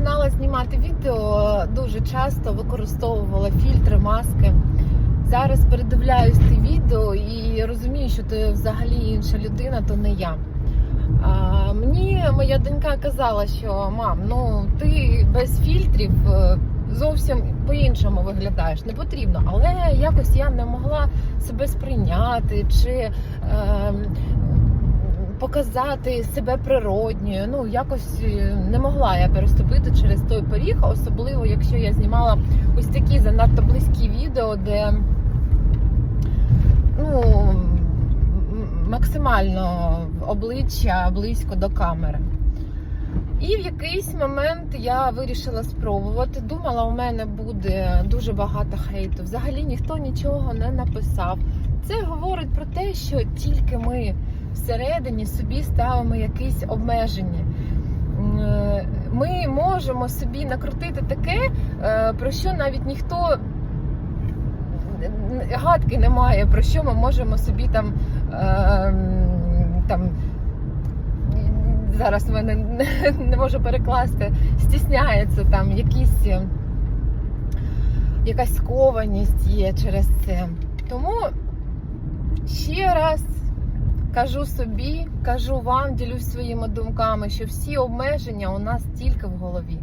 починала знімати відео, дуже часто використовувала фільтри, маски. Зараз передивляюсь те відео і розумію, що ти взагалі інша людина, то не я. А, мені моя донька казала, що мам, ну ти без фільтрів е, зовсім по-іншому виглядаєш. Не потрібно. Але якось я не могла себе сприйняти чи е, показати себе природньою. Ну якось е, не могла я переступити через той поріг, особливо якщо я знімала ось такі занадто близькі відео, де ну максимально обличчя близько до камери. І в якийсь момент я вирішила спробувати. Думала, у мене буде дуже багато хейту. Взагалі ніхто нічого не написав. Це говорить про те, що тільки ми всередині собі ставимо якісь обмеження. Е, Ми можемо собі накрутити таке, е, про що навіть ніхто гадки немає, про що ми можемо собі там. е, там зараз в мене не, не можу перекласти, стісняється там якісь, якась скованість є через це. Тому ще раз кажу собі, кажу вам, ділюсь своїми думками, що всі обмеження у нас тільки в голові.